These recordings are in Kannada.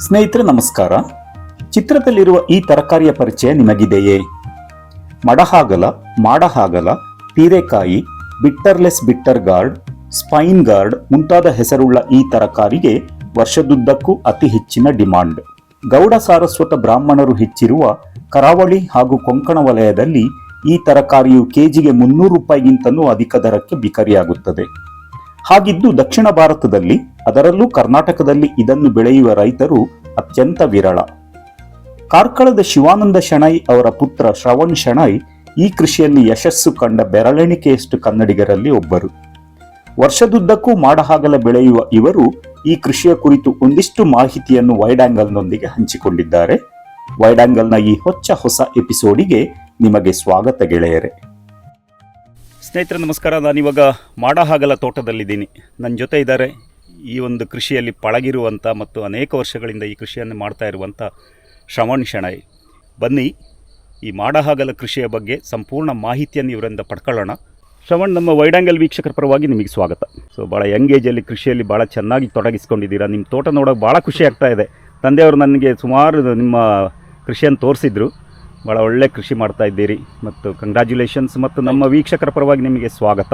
ಸ್ನೇಹಿತರೆ, ನಮಸ್ಕಾರ. ಚಿತ್ರದಲ್ಲಿರುವ ಈ ತರಕಾರಿಯ ಪರಿಚಯ ನಿಮಗಿದೆಯೇ? ಮಡಹಾಗಲ, ಮಾಡಹಾಗಲ, ಹೀರೆಕಾಯಿ, bitterless bitter gourd, spine gourd ಮುಂತಾದ ಹೆಸರುಳ್ಳ ಈ ತರಕಾರಿಗೆ ವರ್ಷದುದ್ದಕ್ಕೂ ಅತಿ ಹೆಚ್ಚಿನ ಡಿಮಾಂಡ್. ಗೌಡ ಸಾರಸ್ವತ ಬ್ರಾಹ್ಮಣರು ಹೆಚ್ಚಿರುವ ಕರಾವಳಿ ಹಾಗೂ ಕೊಂಕಣ ವಲಯದಲ್ಲಿ ಈ ತರಕಾರಿಯು ಕೆಜಿಗೆ ಮುನ್ನೂರು ರೂಪಾಯಿಗಿಂತಲೂ ಅಧಿಕ ದರಕ್ಕೆ ಬಿಕರಿಯಾಗುತ್ತದೆ. ಹಾಗಿದ್ದು ದಕ್ಷಿಣ ಭಾರತದಲ್ಲಿ, ಅದರಲ್ಲೂ ಕರ್ನಾಟಕದಲ್ಲಿ ಇದನ್ನು ಬೆಳೆಯುವ ರೈತರು ಅತ್ಯಂತ ವಿರಳ. ಕಾರ್ಕಳದ ಶಿವಾನಂದ ಶೆಣೈ ಅವರ ಪುತ್ರ ಶ್ರವಣ್ ಶೆಣೈ ಈ ಕೃಷಿಯಲ್ಲಿ ಯಶಸ್ಸು ಕಂಡ ಬೆರಳೆಣಿಕೆಯಷ್ಟು ಕನ್ನಡಿಗರಲ್ಲಿ ಒಬ್ಬರು. ವರ್ಷದುದ್ದಕ್ಕೂ ಮಾಡಹಾಗಲ ಬೆಳೆಯುವ ಇವರು ಈ ಕೃಷಿಯ ಕುರಿತು ಒಂದಿಷ್ಟು ಮಾಹಿತಿಯನ್ನು ವೈಡ್ ಆಂಗಲ್ನೊಂದಿಗೆ ಹಂಚಿಕೊಂಡಿದ್ದಾರೆ. ವೈಡ್ ಆಂಗಲ್ನ ಈ ಹೊಚ್ಚ ಹೊಸ ಎಪಿಸೋಡಿಗೆ ನಿಮಗೆ ಸ್ವಾಗತ ಗೆಳೆಯರೆ. ಸ್ನೇಹಿತರೆ, ನಮಸ್ಕಾರ. ನಾನಿವಾಗ ಮಾಡಹಾಗಲ ತೋಟದಲ್ಲಿದ್ದೀನಿ. ನನ್ನ ಜೊತೆ ಇದ್ದಾರೆ. ಈ ಒಂದು ಕೃಷಿಯಲ್ಲಿ ಪಳಗಿರುವಂಥ ಮತ್ತು ಅನೇಕ ವರ್ಷಗಳಿಂದ ಈ ಕೃಷಿಯನ್ನು ಮಾಡ್ತಾ ಇರುವಂಥ ಶ್ರವಣ್ ಶೆಣೈ. ಬನ್ನಿ, ಈ ಮಾಡಹಾಗಲ ಕೃಷಿಯ ಬಗ್ಗೆ ಸಂಪೂರ್ಣ ಮಾಹಿತಿಯನ್ನು ಇವರಿಂದ ಪಡ್ಕೊಳ್ಳೋಣ. ಶ್ರವಣ್, ನಮ್ಮ ವೈಡಾಂಗಲ್ ವೀಕ್ಷಕರ ಪರವಾಗಿ ನಿಮಗೆ ಸ್ವಾಗತ. ಸೊ ಭಾಳ ಯಂಗ್ ಏಜಲ್ಲಿ ಕೃಷಿಯಲ್ಲಿ ಭಾಳ ಚೆನ್ನಾಗಿ ತೊಡಗಿಸ್ಕೊಂಡಿದ್ದೀರಾ. ನಿಮ್ಮ ತೋಟ ನೋಡೋಕೆ ಭಾಳ ಖುಷಿ ಆಗ್ತಾ ಇದೆ. ತಂದೆಯವರು ನನಗೆ ಸುಮಾರು ನಿಮ್ಮ ಕೃಷಿಯನ್ನು ತೋರಿಸಿದ್ರು. ಭಾಳ ಒಳ್ಳೆ ಕೃಷಿ ಮಾಡ್ತಾ ಇದ್ದೀರಿ ಮತ್ತು ಕಂಗ್ರ್ಯಾಚುಲೇಷನ್ಸ್ ಮತ್ತು ನಮ್ಮ ವೀಕ್ಷಕರ ಪರವಾಗಿ ನಿಮಗೆ ಸ್ವಾಗತ.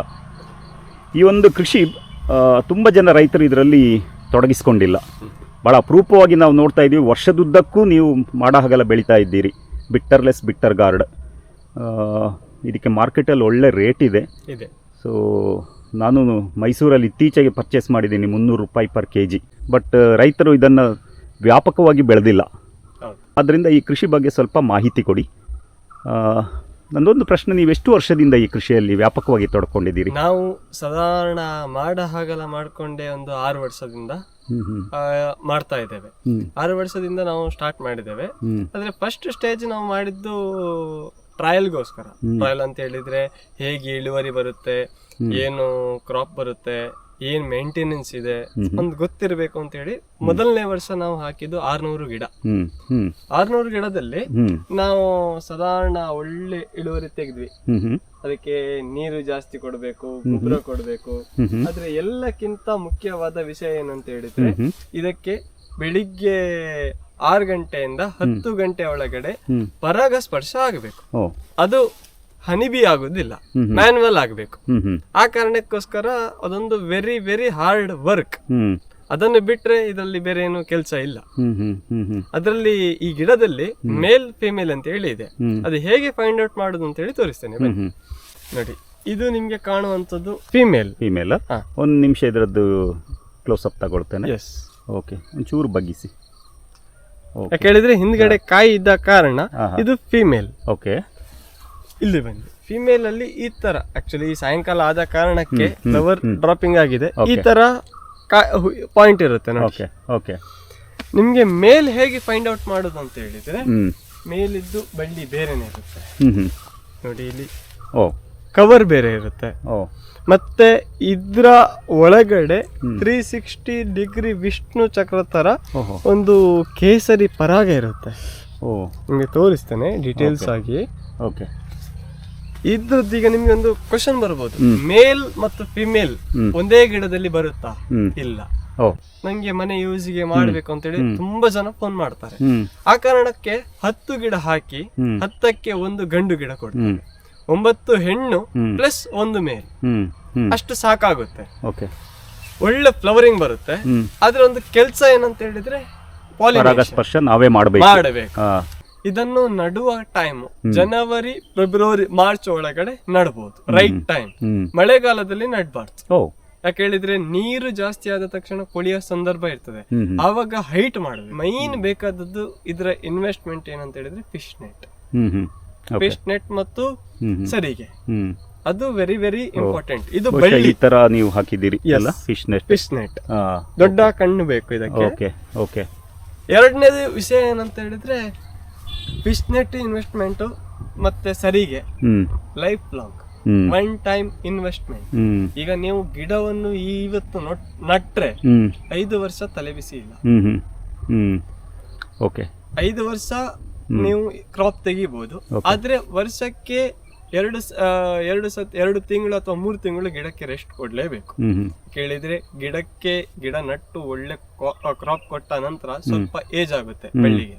ಈ ಒಂದು ಕೃಷಿ ತುಂಬ ಜನ ರೈತರು ಇದರಲ್ಲಿ ತೊಡಗಿಸ್ಕೊಂಡಿಲ್ಲ. ಭಾಳ ಅಪರೂಪವಾಗಿ ನಾವು ನೋಡ್ತಾ ಇದ್ದೀವಿ ವರ್ಷದುದ್ದಕ್ಕೂ ನೀವು ಮಾಡ ಹಾಗೆಲ್ಲ ಬೆಳೀತಾ ಇದ್ದೀರಿ. ಬಿಟ್ಟರ್ಲೆಸ್ ಬಿಟ್ಟರ್ ಗಾರ್ಡ್ ಇದಕ್ಕೆ ಮಾರ್ಕೆಟಲ್ಲಿ ಒಳ್ಳೆ ರೇಟ್ ಇದೆ. ಇದೆ. ಸೊ ನಾನು ಮೈಸೂರಲ್ಲಿ ಇತ್ತೀಚೆಗೆ ಪರ್ಚೇಸ್ ಮಾಡಿದ್ದೀನಿ ಮುನ್ನೂರು ರೂಪಾಯಿ ಪರ್ ಕೆ ಜಿ ಬಟ್ ರೈತರು ಇದನ್ನು ವ್ಯಾಪಕವಾಗಿ ಬೆಳೆದಿಲ್ಲ. ಆದ್ದರಿಂದ ಈ ಕೃಷಿ ಬಗ್ಗೆ ಸ್ವಲ್ಪ ಮಾಹಿತಿ ಕೊಡಿ. ನಂದೊಂದು ಪ್ರಶ್ನೆ ನೀವು ಎಷ್ಟು ವರ್ಷದಿಂದ ಈ ಕೃಷಿಯಲ್ಲಿ ವ್ಯಾಪಕವಾಗಿ ತೊಡ್ಕೊಂಡಿದ್ದೀರಿ? ನಾವು ಸಾಧಾರಣ ಮಾಡ ಹಾಗಲ ಮಾಡ್ಕೊಂಡೆ ಒಂದು ಆರು ವರ್ಷದಿಂದ ಆ, ಮಾಡ್ತಾ ಇದ್ದೇವೆ. ಆರು ವರ್ಷದಿಂದ ನಾವು ಸ್ಟಾರ್ಟ್ ಮಾಡಿದ್ದೇವೆ. ಆದ್ರೆ ಫಸ್ಟ್ ಸ್ಟೇಜ್ ನಾವು ಮಾಡಿದ್ದು ಟ್ರಯಲ್ಗೋಸ್ಕರ ಟ್ರಯಲ್ ಅಂತ ಹೇಳಿದ್ರೆ ಹೇಗೆ ಇಳುವರಿ ಬರುತ್ತೆ ಏನು ಕ್ರಾಪ್ ಬರುತ್ತೆ ಏನ್ ಮೇಂಟೆನೆನ್ಸ್ ಇದೆ? ಒಂದು ಗೊತ್ತಿರಬೇಕು ಅಂತ ಹೇಳಿ ಮೊದಲನೇ ವರ್ಷ ನಾವು ಹಾಕಿದ್ದು ಆರ್ನೂರು ಗಿಡ. ಆರ್ನೂರು ಗಿಡದಲ್ಲಿ ನಾವು ಸಾಧಾರಣ ಒಳ್ಳೆ ಇಳುವರಿ ತೆಗೆದ್ವಿ. ಅದಕ್ಕೆ ನೀರು ಜಾಸ್ತಿ ಕೊಡಬೇಕು ಗೊಬ್ಬರ ಕೊಡಬೇಕು. ಆದ್ರೆ ಎಲ್ಲಕ್ಕಿಂತ ಮುಖ್ಯವಾದ ವಿಷಯ ಏನಂತ ಹೇಳಿದ್ರೆ ಇದಕ್ಕೆ ಬೆಳಿಗ್ಗೆ ಆರು ಗಂಟೆಯಿಂದ ಹತ್ತು ಗಂಟೆ ಒಳಗಡೆ ಪರಾಗ ಪರಾಗಸ್ಪರ್ಶ ಆಗಬೇಕು. ಅದು ಹನಿಬಿ ಆಗುದಿಲ್ಲ. ಮ್ಯಾನ್ಯಲ್ ಆಗಬೇಕು. ಆ ಕಾರಣಕ್ಕೋಸ್ಕರ ಅದೊಂದು ವೆರಿ ವೆರಿ ಹಾರ್ಡ್ ವರ್ಕ್ ಅದನ್ನು ಬಿಟ್ರೆ ಇದರಲ್ಲಿ ಬೇರೆ ಏನು ಕೆಲಸ ಇಲ್ಲ. ಅದರಲ್ಲಿ ಈ ಗಿಡದಲ್ಲಿ ಮೇಲ್ ಫಿಮೇಲ್ ಅಂತ ಹೇಳಿ ಇದೆ. ಅದು ಹೇಗೆ ಫೈಂಡ್ ಔಟ್ ಮಾಡುದು ಅಂತ ಹೇಳಿ ತೋರಿಸ್ತೇನೆ. ನೋಡಿ ಇದು ನಿಮ್ಗೆ ಕಾಣುವಂತದ್ದು ಫಿಮೇಲ್ ಫಿಮೇಲ್. ಒಂದು ನಿಮಿಷ ಇದರದ್ದು ಕ್ಲೋಸ್ ಅಪ್ ತಗೊಳ್ತೇನೆ. ಎಸ್ ಓಕೆ ಒಂಚೂರು ಬಗ್ಗಿಸಿ. ಯಾಕೆ ಹೇಳಿದ್ರೆ ಹಿಂದ್ಗಡೆ ಕಾಯಿ ಇದ್ದ ಕಾರಣ. ಇದು ಫಿಮೇಲ್ ಓಕೆ ಇಲ್ಲಿ ಬನ್ನಿ. ಫಿಮೇಲ್ ಅಲ್ಲಿ ಈ ತರ ಆಕ್ಚುಲಿ ಸಾಯಂಕಾಲ ಆದ ಕಾರಣಕ್ಕೆ ಫ್ಲವರ್ ಡ್ರಾಪಿಂಗ್ ಆಗಿದೆ. ಈ. ತರ ಪಾಯಿಂಟ್ ಇರುತ್ತೆ ಓಕೆ ಓಕೆ ನಿಮ್ಗೆ ಮೇಲ್ ಹೇಗೆ ಫೈಂಡ್ ಔಟ್ ಮಾಡೋದು ಅಂತ ಹೇಳಿದ್ರೆ ಮೇಲಿದ್ದು ಬಳ್ಳಿ ಬೇರೆನೇ ಇರುತ್ತೆ. ನೋಡಿ ಇಲ್ಲಿ ಓ. ಕವರ್ ಬೇರೆ ಇರುತ್ತೆ. ಮತ್ತೆ ಇದ್ರ ಒಳಗಡೆ ತ್ರೀ ಸಿಕ್ಸ್ಟಿ ಡಿಗ್ರಿ ವಿಷ್ಣು ಚಕ್ರ ತರ ಒಂದು ಕೇಸರಿ ಪರಾಗ ಇರುತ್ತೆ. ಓ. ನಿಮಗೆ ತೋರಿಸ್ತೇನೆ ಡೀಟೇಲ್ಸ್ ಆಗಿ ಓಕೆ ಇದ್ರದ್ದು ಈಗ ನಿಮ್ಗೆ ಒಂದು ಕ್ವಶನ್ ಬರ್ಬೋದು. ಮೇಲ್ ಮತ್ತು ಫಿಮೇಲ್ ಒಂದೇ ಗಿಡದಲ್ಲಿ ಬರುತ್ತಾ? ಇಲ್ಲ. ನಂಗೆ ಮನೆ ಯೂಸಿಗೆ ಮಾಡ್ಬೇಕು ಅಂತ ಹೇಳಿ ತುಂಬಾ ಜನ ಫೋನ್ ಮಾಡ್ತಾರೆ. ಆ ಕಾರಣಕ್ಕೆ ಹತ್ತು ಗಿಡ ಹಾಕಿ. ಹತ್ತಕ್ಕೆ ಒಂದು ಗಂಡು ಗಿಡ ಕೊಡ್ತಾರೆ. ಒಂಬತ್ತು ಹೆಣ್ಣು. ಪ್ಲಸ್ ಒಂದು ಮೇಲ್ ಅಷ್ಟು ಸಾಕಾಗುತ್ತೆ. ಒಳ್ಳೆ ಫ್ಲವರಿಂಗ್ ಬರುತ್ತೆ. ಆದ್ರೆ ಒಂದು ಕೆಲಸ ಏನಂತ ಹೇಳಿದ್ರೆ ನಾವೇ ಮಾಡಬೇಕು. ಇದನ್ನು ನಡುವ ಟೈಮ್ ಜನವರಿ ಫೆಬ್ರವರಿ ಮಾರ್ಚ್ ಒಳಗಡೆ ನಡಬಹುದು ರೈಟ್ ಟೈಮ್ ಮಳೆಗಾಲದಲ್ಲಿ ನಡಬಾರ್ದು. ಯಾಕೆ ಹೇಳಿದ್ರೆ ನೀರು ಜಾಸ್ತಿ ಆದ ತಕ್ಷಣ ಕೊಳಿಯೋ ಸಂದರ್ಭ ಇರ್ತದೆ. ಆವಾಗ ಹೈಟ್ ಮಾಡಬೇಕು ಮೈನ್ ಬೇಕಾದದ್ದು ಇದರ ಇನ್ವೆಸ್ಟ್ಮೆಂಟ್ ಏನಂತ ಹೇಳಿದ್ರೆ ಫಿಶ್ ನೆಟ್ ಫಿಶ್ ನೆಟ್ ಮತ್ತು ಸರಿಗೆ. ಅದು ವೆರಿ ವೆರಿ ಇಂಪಾರ್ಟೆಂಟ್ ಇದು ಈ ತರ ನೀವು ಹಾಕಿದ್ದೀರಿ Yes. Fish net fish net ದೊಡ್ಡ ಕಣ್ಣು ಬೇಕು ಇದಕ್ಕೆ. ಓಕೆ ಓಕೆ ಎರಡನೇದು ವಿಷಯ ಏನಂತ ಹೇಳಿದ್ರೆ ಫಿಶ್ ನೆಟ್ ಇನ್ವೆಸ್ಟ್ಮೆಂಟ್ ಮತ್ತೆ ಸರಿಗೆ. Life long. One time investment. ಈಗ ನೀವು ಗಿಡವನ್ನು ಇವತ್ತು ನೊಟ್- ನಟ್ರೆ ಐದು ವರ್ಷ ತಲೆಬಿಸಿ ಇಲ್ಲ. ಓಕೆ. ಐದು ವರ್ಷ ನೀವು ಕ್ರಾಪ್ ತೆಗಿಬಹುದು. ಆದ್ರೆ ವರ್ಷಕ್ಕೆ ಎರಡು ಎರಡು ಸತ್ ಎರಡು ತಿಂಗಳು ಅಥವಾ ಮೂರು ತಿಂಗಳು ಗಿಡಕ್ಕೆ ರೆಸ್ಟ್ ಕೊಡಲೇಬೇಕು. ಕೇಳಿದ್ರೆ ಗಿಡಕ್ಕೆ ಗಿಡ ನಟ್ಟು ಒಳ್ಳೆ ಕ್ರಾಪ್ ಕೊಟ್ಟ ನಂತರ ಸ್ವಲ್ಪ ಏಜ್ ಆಗುತ್ತೆ ಬೆಳ್ಳಿಗೆ.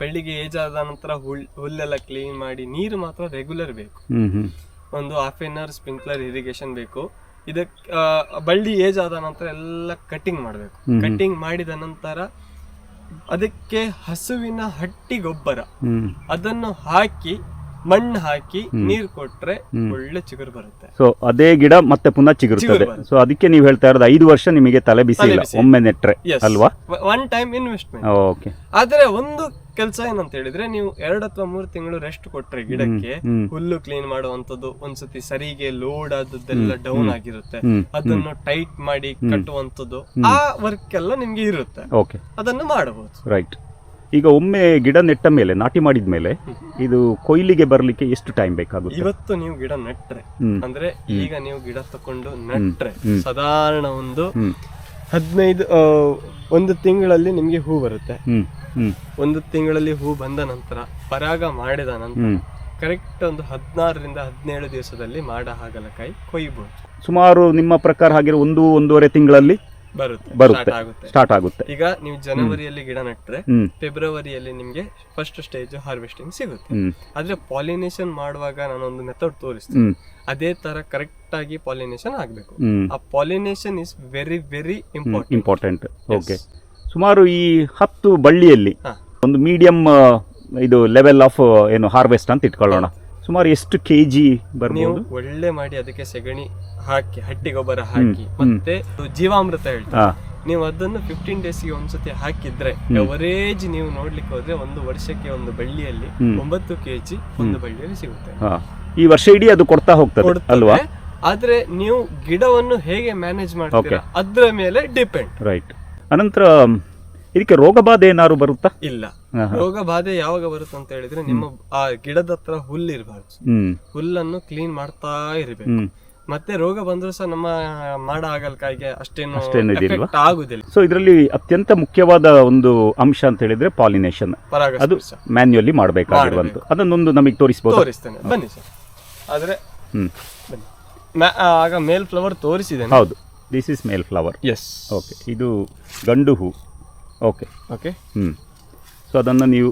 ಬೆಳ್ಳಿಗೆ ಏಜ್ ಆದ ನಂತರ ಹುಲ್ ಹುಲ್ಲೆಲ್ಲ ಕ್ಲೀನ್ ಮಾಡಿ ನೀರು ಮಾತ್ರ ರೆಗ್ಯುಲರ್ ಬೇಕು. ಒಂದು half an hour sprinkler irrigation ಬೇಕು. ಇದಕ್ಕೆ ಬಳ್ಳಿ ಏಜ್ ಆದ ನಂತರ ಎಲ್ಲ ಕಟಿಂಗ್ ಮಾಡಬೇಕು. ಕಟಿಂಗ್ ಮಾಡಿದ ನಂತರ ಅದಕ್ಕೆ ಹಸುವಿನ ಹಟ್ಟಿ ಗೊಬ್ಬರ. ಅದನ್ನು ಹಾಕಿ ಮಣ್ಣು ಹಾಕಿ ನೀರ್ ಕೊಟ್ರೆ ಒಳ್ಳೆ ಚಿಗುರು ಬರುತ್ತೆ. ಸೊ ಅದೇ ಗಿಡ ಮತ್ತೆ ಪುನಃ ಚಿಗುರುತ್ತದೆ. ಸೊ ಅದಕ್ಕೆ ನೀವು ಹೇಳ್ತಾ ಇರೋದು ಐದು ವರ್ಷ ನಿಮಗೆ ತಲೆ ಬಿಸಿ ಇಲ್ಲ ಒಮ್ಮೆ ನೆಟ್ರೆ ಅಲ್ವಾ? ಒನ್ ಟೈಮ್ ಇನ್ವೆಸ್ಟ್ಮೆಂಟ್ ಓಕೆ ಆದ್ರೆ ಒಂದು ಕೆಲಸ ಏನಂತ ಹೇಳಿದ್ರೆ ನೀವು ಎರಡು ಅಥವಾ ಮೂರು ತಿಂಗಳು ರೆಸ್ಟ್ ಕೊಟ್ರೆ ಗಿಡಕ್ಕೆ ಹುಲ್ಲು ಕ್ಲೀನ್ ಮಾಡುವಂತದ್ದು ಒಂದ್ಸತಿ ಸರಿಗೆ ಲೋಡ್ ಆದದ್ದೆಲ್ಲ ಡೌನ್ ಆಗಿರುತ್ತೆ. ಅದನ್ನು ಟೈಟ್ ಮಾಡಿ ಕಟ್ಟುವಂತದ್ದು ಆ ವರ್ಕ್ ಎಲ್ಲ ನಿಮ್ಗೆ ಇರುತ್ತೆ. ಅದನ್ನು ಮಾಡಬಹುದು. ರೈಟ್ ಈಗ ಒಮ್ಮೆ ಗಿಡ ನೆಟ್ಟ ಮೇಲೆ ನಾಟಿ ಮಾಡಿದ ಮೇಲೆ ಇದು ಕೊಯ್ಲಿಗೆ ಬರಲಿಕ್ಕೆ ಎಷ್ಟು ಟೈಮ್ ಬೇಕಾಗುತ್ತೆ? ಇವತ್ತು ನೀವು ಗಿಡ ನೆಟ್ರೆ. ಅಂದ್ರೆ ಈಗ ನೀವು ಗಿಡ ತಕೊಂಡು ನೆಟ್ರೆ. ಸಾಧಾರಣ ಒಂದು ಹದಿನೈದು ಒಂದು ತಿಂಗಳಲ್ಲಿ ನಿಮ್ಗೆ ಹೂ ಬರುತ್ತೆ. ಒಂದು ತಿಂಗಳಲ್ಲಿ ಹೂ ಬಂದ ನಂತರ ಪರಾಗ ಮಾಡಿದ ನಂತರ ಕರೆಕ್ಟ್ ಒಂದು ಹದಿನಾರರಿಂದ ಹದಿನೇಳು ದಿವಸದಲ್ಲಿ ಮಾಡ ಹಾಗಲಕಾಯಿ ಕೊಯ್ಬೋದು. ಸುಮಾರು ನಿಮ್ಮ ಪ್ರಕಾರ ಹಾಗೆ ಒಂದು ಒಂದೂವರೆ ತಿಂಗಳಲ್ಲಿ ಬರುತ್ತೆ. ಸ್ಟಾರ್ಟ್ ಆಗುತ್ತೆ. ಈಗ ನೀವು ಜನವರಿಯಲ್ಲಿ ಗಿಡ ನೆಟ್ರೆ ಫೆಬ್ರವರಿಯಲ್ಲಿ ನಿಮ್ಗೆ ಫಸ್ಟ್ ಸ್ಟೇಜ್ ಹಾರ್ವೆಸ್ಟಿಂಗ್ ಸಿಗುತ್ತೆ. ಆದ್ರೆ ಪಾಲಿನೇಷನ್ ಮಾಡುವಾಗ ನಾನೊಂದು ಮೆಥಡ್ ತೋರಿಸ್ತೀನಿ. ಅದೇ ತರ ಕರೆಕ್ಟ್ ಆಗಿ ಪಾಲಿನೇಷನ್ ಆಗ್ಬೇಕು. ಆ pollination is very very important important okay ಸುಮಾರು ಈ ಹತ್ತು ಬಳ್ಳಿಯಲ್ಲಿ ಒಂದು ಮೀಡಿಯಂ ಇದು ಲೆವೆಲ್ ಆಫ್ ಏನು ಹಾರ್ವೆಸ್ಟ್ ಅಂತ ಇಟ್ಕೊಳ್ಳೋಣ. ಸುಮಾರು ಎಷ್ಟು ಕೆ ಜಿ ನೀವು ಬರ್ಬೋದು ಒಳ್ಳೆ ಮಾಡಿ ಅದಕ್ಕೆ ಸೆಗಣಿ ಹಾಕಿ ಹಟ್ಟಿ ಗೊಬ್ಬರ ಹಾಕಿ. ಮತ್ತೆ ಜೀವಾಮೃತ ಹೇಳ್ತಾರೆ ಹಾ. ನೀವು ಅದನ್ನು ಫಿಫ್ಟೀನ್ ಡೇಸ್ಗೆ ಒಂದ್ಸತಿ ಹಾಕಿದ್ರೆ ಅವರೇಜ್ ನೀವು ನೋಡ್ಲಿಕ್ಕೆ ಹೋದ್ರೆ ಒಂದು ವರ್ಷಕ್ಕೆ ಒಂದು ಬಳ್ಳಿಯಲ್ಲಿ ಹ್ಮ್. ಒಂಬತ್ತು ಕೆಜಿ ಒಂದು ಬಳ್ಳಿಯಲ್ಲಿ ಸಿಗುತ್ತೆ. ಹಾ. ಈ ವರ್ಷ ಇಡೀ ಅದು ಕೊಡ್ತಾ ಹೋಗ್ತದೆ ಕೊಡ್ತದೆ. ಅಲ್ವಾ? ಆದ್ರೆ ನೀವು ಗಿಡವನ್ನು ಹೇಗೆ ಮ್ಯಾನೇಜ್ ಮಾಡ್ತೀರಾ? ಅದ್ರ ಮೇಲೆ ಡಿಪೆಂಡ್ ರೈಟ್ ಅನಂತರ ಇದಕ್ಕೆ ರೋಗ ಬಾಧೆ ಏನಾದ್ರು ಬರುತ್ತಾ? ಇಲ್ಲ. ರೋಗ ಬಾಧೆ ಯಾವಾಗ ಬರುತ್ತೆ ಅಂತ ಹೇಳಿದ್ರೆ ನಿಮ್ಮ ಆ ಗಿಡದ ಹತ್ರ ಹುಲ್ಲು ಇರಬಾರ್ದು. ಹುಲ್ಲನ್ನು ಕ್ಲೀನ್ ಮಾಡ್ತಾ ಇರಬೇಕು. ಮತ್ತೆ ರೋಗ ಬಂದ್ರು ಸಹ ನಮ್ಮ ಮಾಡ ಆಗಲ್ಕಾಯಿಗೆ ಅಷ್ಟೇನು ಅಷ್ಟೇನು ಆಗುದಿಲ್ಲ. ಸೊ ಇದರಲ್ಲಿ ಅತ್ಯಂತ ಮುಖ್ಯವಾದ ಒಂದು ಅಂಶ ಅಂತ ಹೇಳಿದ್ರೆ ಪಾಲಿನೇಷನ್. ಅದು ಮ್ಯಾನ್ಯಲಿ ಮಾಡಬೇಕಾಗಿರುವಂತದ್ದು ಮಾಡಬೇಕಾಗಿರುವಂತ ಅದನ್ನೊಂದು ನಮಗೆ ತೋರಿಸಬಹುದು ತೋರಿಸ್ತೇನೆ. ಬನ್ನಿ ಸರ್. ಆದ್ರೆ ಆಗ ಮೇಲ್ ಫ್ಲವರ್ ತೋರಿಸಿದೆ ಹೌದು. This is male flower yes okay ಇದು ಗಂಡು ಹೂ. ಓಕೆ ಓಕೆ ಹ್ಞೂ ಸೊ ಅದನ್ನು ನೀವು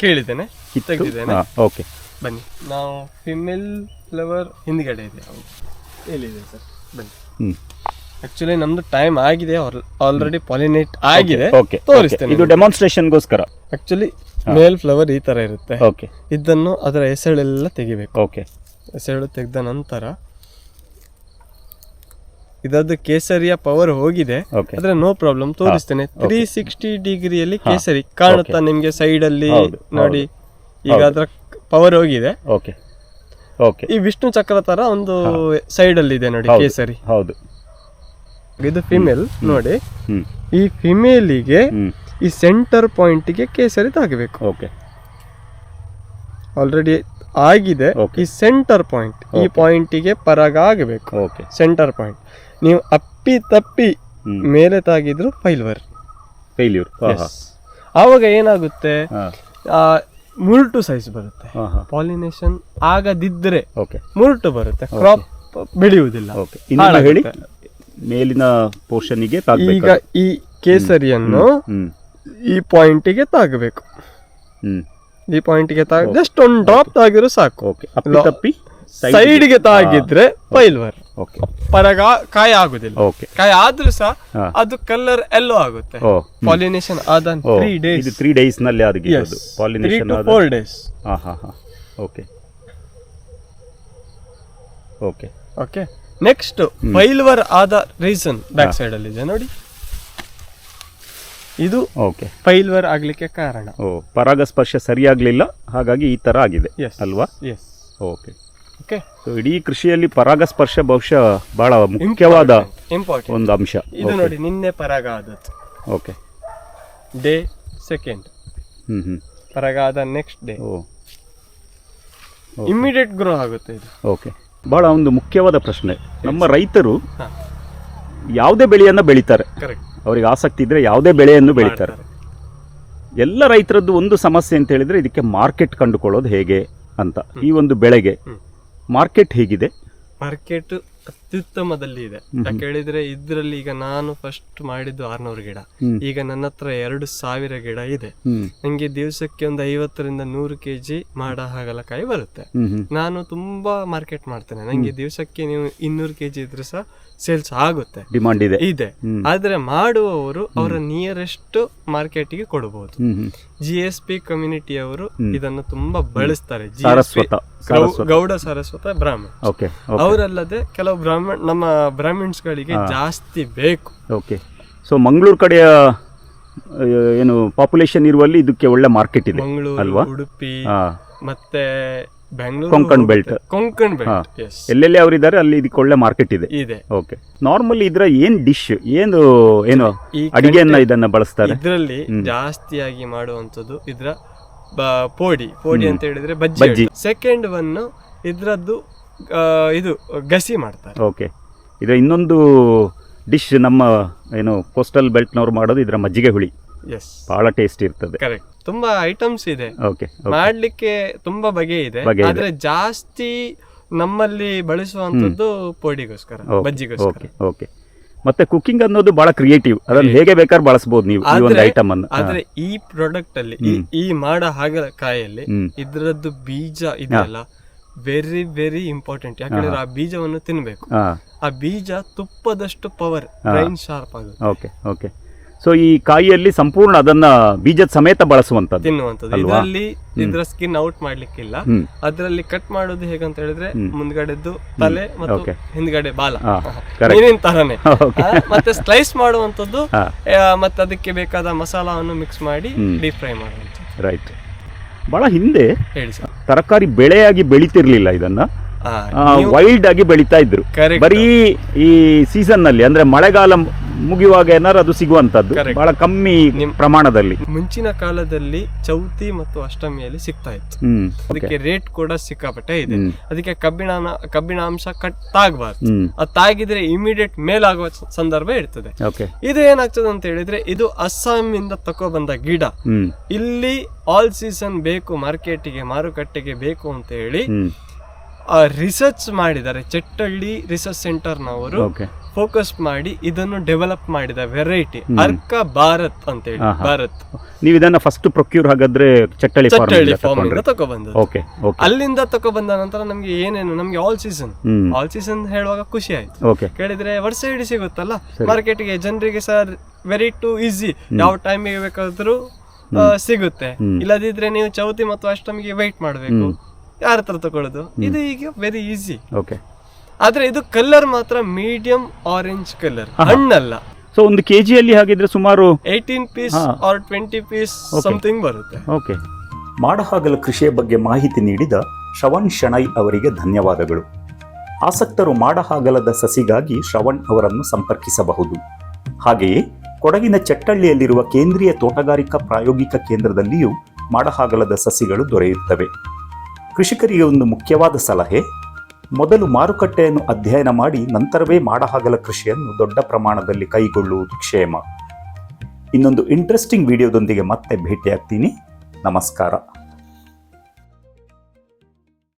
ಕೇಳಿದ್ದೇನೆ ಕಿತ್ತು? ತೆಗೆದಿದ್ದೇನೆ. ಹಾಂ ಓಕೆ ಬನ್ನಿ. ನಾವು ಫಿಮೇಲ್ ಫ್ಲವರ್ ಹಿಂದ್ಗಡೆ ಇದೆ. ಹೌದು ಎಲ್ಲಿದೆ ಸರ್? ಬನ್ನಿ. ಹ್ಞೂ ಆಕ್ಚುಲಿ ನಮ್ದು ಟೈಮ್ ಆಗಿದೆ. ಆಲ್ರೆಡಿ ಪಾಲಿನೇಟ್ ಆಗಿದೆ. ಓಕೆ ತೋರಿಸ್ತೇನೆ ಇದು ಡೆಮಾನ್ಸ್ಟ್ರೇಷನ್ಗೋಸ್ಕರ ಆಕ್ಚುಲಿ ಮೇಲ್ ಫ್ಲವರ್ ಈ ತರ ಇರುತ್ತೆ. ಓಕೆ ಇದನ್ನು ಅದರ ಎಲ್ಲ ತೆಗಿಬೇಕು. ಓಕೆ ಎಸಳು ತೆಗೆದ ನಂತರ ಇದದ್ದು ಕೇಸರಿಯ ಪವರ್ ಹೋಗಿದೆ. ಆದ್ರೆ ನೋ ಪ್ರಾಬ್ಲಮ್ ತೋರಿಸ್ತೇನೆ. ತ್ರೀ ಸಿಕ್ಸ್ಟಿ ಡಿಗ್ರಿಯಲ್ಲಿ ಕೇಸರಿ ಕಾಣುತ್ತಾ ನಿಮ್ಗೆ ಸೈಡ್ ಅಲ್ಲಿ ನೋಡಿ ಈಗ ಅದರ ಪವರ್ ಹೋಗಿದೆ. ಓಕೆ ಓಕೆ ಈ ವಿಷ್ಣು ಚಕ್ರ ತರ ಒಂದು ಸೈಡ್ ಅಲ್ಲಿ ಇದೆ ನೋಡಿ ಕೇಸರಿ. ಹೌದು. ಇದು ಫಿಮೇಲ್ ನೋಡಿ. ಈ ಫಿಮೇಲಿಗೆ ಈ ಸೆಂಟರ್ ಪಾಯಿಂಟ್ಗೆ ಕೇಸರಿ ತಾಗಬೇಕು. ಓಕೆ ಆಲ್ರೆಡಿ ಆಗಿದೆ. ಈ ಸೆಂಟರ್ ಪಾಯಿಂಟ್ ಈ ಪಾಯಿಂಟಿಗೆ ಪರಾಗ ಆಗಬೇಕು. ಓಕೆ ಸೆಂಟರ್ ಪಾಯಿಂಟ್ ನೀವು ಅಪ್ಪಿ ತಪ್ಪಿ ಮೇಲೆ ತಾಗಿದ್ರು ಫೈಲ್ವರ್ ಫೇಲ್ಯೂರ್ ಆವಾಗ ಏನಾಗುತ್ತೆ? ಆ, ಮುರುಟು ಸೈಜ್ ಬರುತ್ತೆ. ಪಾಲಿನೇಷನ್ ಆಗದಿದ್ರೆ ಓಕೆ ಮುರುಟು ಬರುತ್ತೆ. ಕ್ರಾಪ್ ಬೆಳೆಯುವುದಿಲ್ಲ. ಓಕೆ ಇನ್ನೊಂದು ಹೇಳಿ. ಮೇಲಿನ ಪೋರ್ಷನ್ಗೆ ಈಗ ತಾಗಬೇಕು? ಈ ಕೇಸರಿಯನ್ನು ಹ್ಮ್. ಈ ಪಾಯಿಂಟಿಗೆ ತಾಗಬೇಕು. ಹ್ಮ್. ಈ ಪಾಯಿಂಟಿಗೆ ತಾಗ ಜಸ್ಟ್ ಒಂದು ಡ್ರಾಪ್ ತಾಗಿದ್ರು ಸಾಕು. ಓಕೆ ಅಪ್ಪಿ ತಪ್ಪಿ ಸೈಡ್ಗೆ ತಾಗಿದ್ರೆ ಫೈಲ್ವರ್ ಓಕೆ ಪರಾಗ ಕಾಯಿ ಆಗುದಿಲ್ಲ. ಓಕೆ ಕಾಯಿ ಆದ್ರೂ ಸಹ ಅದು ಕಲರ್ ಎಲ್ಲೋ ಆಗುತ್ತೆ. ಪಾಲಿನೇಷನ್ ಆದ ತ್ರೀ ಡೇಸ್ ಇದು ತ್ರೀ ಡೇಸ್ನಲ್ಲಿ ಅದಕ್ಕೆ ಪಾಲಿನೇಷನ್ ಫೋರ್ ಡೇಸ್ ಹಾ ಹಾ ಹಾ. Okay okay okay next failure ಆದ ರೀಸನ್ ಬ್ಯಾಕ್ ಸೈಡ್ ಅಲ್ಲಿ ಇದೆ ನೋಡಿ. ಇದು ಓಕೆ ಫೈಲ್ವರ್ ಆಗ್ಲಿಕ್ಕೆ ಕಾರಣ. ಓ ಪರಾಗಸ್ಪರ್ಶ ಸರಿಯಾಗ್ಲಿಲ್ಲ ಹಾಗಾಗಿ ಈ ತರ ಆಗಿದೆ. ಅಲ್ವಾ? ಎಸ್ ಓಕೆ ಓಕೆ ಸೊ ಇಡೀ ಕೃಷಿಯಲ್ಲಿ ಪರಾಗಸ್ಪರ್ಶ ಬಹುಶಃ ಬಹಳ ಮುಖ್ಯವಾದ ಇಂಪಾರ್ಟೆಂಟ್ ಒಂದು ಅಂಶ. ಇದು ನೋಡಿ ನಿನ್ನೆ ಪರಾಗ ಆದದ್ದು. Okay day second hmm hmm. ಪರಾಗ ಆದ ನೆಕ್ಸ್ಟ್ ಡೇ ಓ. ಇಮಿಡಿಯೇಟ್ ಗ್ರೋ ಆಗುತ್ತೆ ಇದು. ಓಕೆ ಬಹಳ ಒಂದು ಮುಖ್ಯವಾದ ಪ್ರಶ್ನೆ. ನಮ್ಮ ರೈತರು ಯಾವುದೇ ಬೆಳೆಯನ್ನ ಬೆಳೀತಾರೆ. ಅವರಿಗೆ ಆಸಕ್ತಿ ಇದ್ರೆ ಯಾವುದೇ ಬೆಳೆಯನ್ನು ಬೆಳೀತಾರೆ. ಎಲ್ಲ ರೈತರದ್ದು ಒಂದು ಸಮಸ್ಯೆ ಅಂತ ಹೇಳಿದ್ರೆ ಇದಕ್ಕೆ ಮಾರ್ಕೆಟ್ ಕಂಡುಕೊಳ್ಳೋದು ಹೇಗೆ ಅಂತ. ಈ ಒಂದು ಬೆಳೆಗೆ. ಮಾರ್ಕೆಟ್ ಹೇಗಿದೆ? ಮಾರ್ಕೆಟ್ ಅತ್ಯುತ್ತಮದಲ್ಲಿ ಇದೆ. ಯಾಕೆ ಹೇಳಿದ್ರೆ ಇದ್ರಲ್ಲಿ ಈಗ ನಾನು ಫಸ್ಟ್ ಮಾಡಿದ್ದು ಆರ್ನೂರು ಗಿಡ. ಈಗ ನನ್ನ ಹತ್ರ ಎರಡು ಸಾವಿರ ಗಿಡ ಇದೆ. ನಂಗೆ ದಿವಸಕ್ಕೆ ಒಂದು ಐವತ್ತರಿಂದ ನೂರು ಕೆಜಿ ಮಾಡ ಹಾಗಲಕಾಯಿ ಬರುತ್ತೆ. ನಾನು ತುಂಬಾ ಮಾರ್ಕೆಟ್ ಮಾಡ್ತೇನೆ. ನಂಗೆ ದಿವಸಕ್ಕೆ ನೀವು ಇನ್ನೂರು ಕೆಜಿ ಇದ್ರೂ ಸಹ ಸೇಲ್ಸ್ ಆಗುತ್ತೆ. ಡಿಮಾಂಡ್ ಇದೆ. ಇದೆ. ಆದ್ರೆ ಮಾಡುವವರು ಅವರ ನಿಯರೆಸ್ಟ್ ಮಾರ್ಕೆಟ್ಗೆ ಕೊಡಬಹುದು ಜಿ ಎಸ್ ಪಿ ಕಮ್ಯುನಿಟಿಯವರು ಇದನ್ನು ತುಂಬಾ ಬಳಸ್ತಾರೆ. ಗೌಡ ಸರಸ್ವತ ಬ್ರಾಹ್ಮಣ. ಅವರಲ್ಲದೆ ಕೆಲವು ಬ್ರಾಹ್ಮಣ ನಮ್ಮ ಬ್ರಾಹ್ಮಿಣ್ಸ್ ಗಳಿಗೆ ಜಾಸ್ತಿ ಬೇಕು. ಓಕೆ ಸೊ ಮಂಗಳೂರು ಕಡೆಯ ಏನು ಪಾಪ್ಯುಲೇಷನ್ ಇರುವಲ್ಲಿ ಇದಕ್ಕೆ ಒಳ್ಳೆ ಮಾರ್ಕೆಟ್ ಇದೆ ಅಲ್ವಾ? ಉಡುಪಿ ಮತ್ತೆ ಬೆಂಗಳೂರು ಕೊಂಕಣ್ ಬೆಲ್ಟ್. ಕೊಂಕಣ್ ಬೆಲ್ಟ್ ಎಲ್ಲೆಲ್ಲಿ ಅವರಿದ್ದಾರೆ ಅಲ್ಲಿ ಇದಕ್ಕೆ ಒಳ್ಳೆ ಮಾರ್ಕೆಟ್ ಇದೆ. ಇದೆ. ಓಕೆ ನಾರ್ಮಲಿ ಇದ್ರ ಏನ್ ಡಿಶ್ ಏನು ಏನು ಅಡಿಗೆಯನ್ನ ಇದನ್ನ ಬಳಸ್ತಾರೆ? ಇದರಲ್ಲಿ ಜಾಸ್ತಿಯಾಗಿ ಮಾಡುವಂತದ್ದು ಇದ್ರ ಪೋಡಿ. ಪೋಡಿ ಅಂತ ಹೇಳಿದ್ರೆ ಬಜ್ಜಿ. ಸೆಕೆಂಡ್ ಒನ್ ಇದ್ರದ್ದು ಇದು ಗಸಿ ಮಾಡ್ತಾರೆ. ಓಕೆ. ಇದ್ರ ಇನ್ನೊಂದು ಡಿಶ್ ನಮ್ಮ ಏನು ಕೋಸ್ಟಲ್ ಬೆಲ್ಟ್ನವ್ರು ಮಾಡೋದು ಇದರ ಮಜ್ಜಿಗೆ ಹುಳಿ. ಎಸ್ ಬಹಳ ಟೇಸ್ಟ್ ಇರ್ತದೆ. ಕರೆಕ್ಟ್ ತುಂಬಾ ಐಟಮ್ಸ್ ಇದೆ. ಓಕೆ ಮಾಡ್ಲಿಕ್ಕೆ ತುಂಬಾ ಬಗೆ ಇದೆ. ಬಗೆ ಇದೆ. ಆದ್ರೆ ಜಾಸ್ತಿ ನಮ್ಮಲ್ಲಿ ಬಳಸುವಂತದ್ದು ಪೋಡಿಗೋಸ್ಕರ ಬಜ್ಜಿಗೋಸ್ಕರ ಓಕೆ ಓಕೆ ಮತ್ತೆ ಕುಕಿಂಗ್ ಅನ್ನೋದು ಬಹಳ ಕ್ರಿಯೇಟಿವ್ ಅದನ್ನ ಹೇಗೆ ಬೇಕಾದ್ರೆ ಬಳಸಬಹುದು ನೀವು ಈ ಒಂದು ಆದ್ರೆ- ಐಟಮ್ ಅನ್ನು. ಹಾ. ಆದ್ರೆ ಈ ಪ್ರಾಡಕ್ಟ್ ಅಲ್ಲಿ ಈ- ಈ ಮಾಡ ಹಾಗಲಕಾಯಲ್ಲಿ ಹ್ಮ್. ಇದ್ರದ್ದು ಬೀಜ ಇದೆಯಲ್ಲ ವೆರಿ ವೆರಿ ಇಂಪಾರ್ಟೆಂಟ್ ಯಾಕಂದ್ರೆ ಆ ಬೀಜವನ್ನು ತಿನ್ಬೇಕು. ಆ. ಬೀಜ ತುಪ್ಪದಷ್ಟು ಪವರ್ ಬ್ರೈನ್ ಶಾರ್ಪ್ ಆಗುತ್ತೆ. ಓಕೆ ಓಕೆ ಸೊ ಈ ಕಾಯಿಯಲ್ಲಿ ಸಂಪೂರ್ಣ ಅದನ್ನ ಬೀಜದ ಸಮೇತ ಬಳಸುವಂತದ್ದು ತಿನ್ನುವಂಥದ್ದು. ಅಲ್ವಾ? ಇದರಲ್ಲಿ ಇದ್ರ ಸ್ಕಿನ್ ಔಟ್ ಮಾಡ್ಲಿಕ್ಕಿಲ್ಲ. ಅದರಲ್ಲಿ ಕಟ್ ಮಾಡೋದು ಹೇಗಂತ ಹೇಳಿದ್ರೆ ಮುಂದ್ಗಡೆದ್ದು ತಲೆ ಮತ್ತು. ಹಿಂದ್ಗಡೆ ಬಾಲ. ಮೀನಿನ ತರನೇ. ಮತ್ತೆ ಸ್ಲೈಸ್ ಮಾಡುವಂಥದ್ದು ಹಾ. ಮತ್ತೆ ಅದಕ್ಕೆ ಬೇಕಾದ ಮಸಾಲವನ್ನು ಮಿಕ್ಸ್ ಮಾಡಿ. ಡೀಪ್ ಫ್ರೈ ಮಾಡುವಂಥದ್ದು. ರೈಟ್ ಬಹಳ ಹಿಂದೆ ಹೇಳಿ ತರಕಾರಿ ಬೆಳೆಯಾಗಿ ಬೆಳಿತಿರ್ಲಿಲ್ಲ ಇದನ್ನ. ವೈಲ್ಡ್ ಆಗಿ ಬೆಳಿತಾ ಇದ್ರು. ಬರೀ ಈ ಸೀಸನ್ನಲ್ಲಿ ಅಂದ್ರೆ ಮಳೆಗಾಲ ಮುಗಿಯುವಾಗ ಏನಾದ್ರು ಅದು ಸಿಗುವಂತದ್ದು Correct. ಬಹಳ ಕಮ್ಮಿ ನಿಮ್- ಪ್ರಮಾಣದಲ್ಲಿ. ಮುಂಚಿನ ಕಾಲದಲ್ಲಿ ಚೌತಿ ಮತ್ತು ಅಷ್ಟಮಿಯಲ್ಲಿ ಸಿಗ್ತಾ ಇತ್ತು. ಹ್ಮ್. ಓಕೆ ಅದಕ್ಕೆ ರೇಟ್ ಕೂಡ ಸಿಕ್ಕಾಪಟ್ಟೆ ಇದೆ. ಹ್ಮ್. ಅದಕ್ಕೆ ಕಬ್ಬಿಣ ಕಬ್ಬಿಣಾಂಶ ಕಟ್ ತಾಗಬಾರ್ದು ಅದ್ ಅದು ತಾಗಿದ್ರೆ ಇಮಿಡಿಯೇಟ್ ಮೇಲಾಗುವ ಸ- ಸಂದರ್ಭ ಇರ್ತದೆ. ಓಕೆ ಇದು ಏನಾಗ್ತದೆ ಅಂತ ಹೇಳಿದ್ರೆ ಇದು ಅಸ್ಸಾಮಿಂದ ತಗೊಬಂದ ಗಿಡ. ಹ್ಮ್. ಇಲ್ಲಿ ಆಲ್ ಸೀಸನ್ ಬೇಕು ಮಾರ್ಕೆಟಿಗೆ ಮಾರುಕಟ್ಟೆಗೆ ಬೇಕು ಅಂತ ಹೇಳಿ ಹ್ಮ್. ರಿಸರ್ಚ್ ಮಾಡಿದ್ದಾರೆ. ಚಟ್ಟಳ್ಳಿ ರಿಸರ್ಚ್ ಸೆಂಟರ್ನವರು ಓಕೆ ಫೋಕಸ್ ಮಾಡಿ ಇದನ್ನು ಡೆವಲಪ್ ಮಾಡಿದ ವೆರೈಟಿ ಅರ್ಕ ಭಾರತ್ ಅಂತ ಹೇಳಿ. ಭಾರತ್. ನೀವು ಇದನ್ನ ಫಸ್ಟ್ ಪ್ರೊಕ್ಯೂರ್ ಹಾಗಾದ್ರೆ ಚಟ್ಟಳಿ ಫಾರ್ಮ್ ಇಂದ ತಗೊಬಂದದ್ದು ಓಕೆ ಓಕೆ ಅಲ್ಲಿಂದ ತಗೊಬಂದ ನಂತರ ನಮ್ಗೆ ಏನೇನು ನಮ್ಗೆ ಆಲ್ ಸೀಸನ್ ಆಲ್ ಸೀಸನ್ ಹೇಳುವಾಗ ಖುಷಿ ಆಯ್ತು. ಓಕೆ ಕೇಳಿದ್ರೆ ವರ್ಷ ಇಡೀ ಸಿಗುತ್ತಲ್ಲ? ಮಾರ್ಕೆಟ್ಗೆ ಜನರಿಗೆ ಸರ್ ವೆರಿ ಟು ಈಸಿ ಯಾವ ಟೈಮಿಗೆ ಬೇಕಾದ್ರೂ ಸಿಗುತ್ತೆ. ಇಲ್ಲದಿದ್ರೆ ನೀವು ಚೌತಿ ಮತ್ತು ಅಷ್ಟಮಿಗೆ ವೆಯ್ಟ್ ಮಾಡಬೇಕು. ಯಾರ ಹತ್ರ ತಗೊಳ್ಳೋದು ಇದು ಈಗ ವೆರಿ ಈಸಿ ಓಕೆ ಆದ್ರೆ ಇದು ಕಲರ್ ಮಾತ್ರ ಮೀಡಿಯಂ ಆರೆಂಜ್ ಕಲರ್ ಹಣ್ಣಲ್ಲ. ಸೊ ಒಂದು ಕೆಜಿಯಲ್ಲಿ ಹಾಗಿದ್ರೆ ಸುಮಾರು ಏಯ್ಟೀನ್ ಪೀಸ್ ಹಾ. ಆರ್ ಟ್ವೆಂಟಿ ಪೀಸ್ ಸಮಥಿಂಗ್ ಬರುತ್ತೆ. ಓಕೆ ಮಾಡಹಾಗಲ ಕೃಷಿಯ ಬಗ್ಗೆ ಮಾಹಿತಿ ನೀಡಿದ ಶ್ರವಣ್ ಶಣೈ ಅವರಿಗೆ ಧನ್ಯವಾದಗಳು. ಆಸಕ್ತರು ಮಾಡಹಾಗಲದ ಸಸಿಗಾಗಿ ಶ್ರವಣ್ ಅವರನ್ನು ಸಂಪರ್ಕಿಸಬಹುದು. ಹಾಗೆಯೇ ಕೊಡಗಿನ ಚಟ್ಟಳ್ಳಿಯಲ್ಲಿರುವ ಕೇಂದ್ರೀಯ ತೋಟಗಾರಿಕಾ ಪ್ರಾಯೋಗಿಕ ಕೇಂದ್ರದಲ್ಲಿಯೂ ಮಾಡಹಾಗಲದ ಸಸಿಗಳು ದೊರೆಯುತ್ತವೆ. ಕೃಷಿಕರಿಗೆ ಒಂದು ಮುಖ್ಯವಾದ ಸಲಹೆ ಮೊದಲು ಮಾರುಕಟ್ಟೆಯನ್ನು ಅಧ್ಯಯನ ಮಾಡಿ ನಂತರವೇ ಮಾಡಹಾಗಲ ಕೃಷಿಯನ್ನು ದೊಡ್ಡ ಪ್ರಮಾಣದಲ್ಲಿ ಕೈಗೊಳ್ಳುವುದು ಕ್ಷೇಮ. ಇನ್ನೊಂದು ಇಂಟ್ರೆಸ್ಟಿಂಗ್ ವಿಡಿಯೋದೊಂದಿಗೆ ಮತ್ತೆ ಭೇಟಿಯಾಗ್ತೀನಿ. ನಮಸ್ಕಾರ.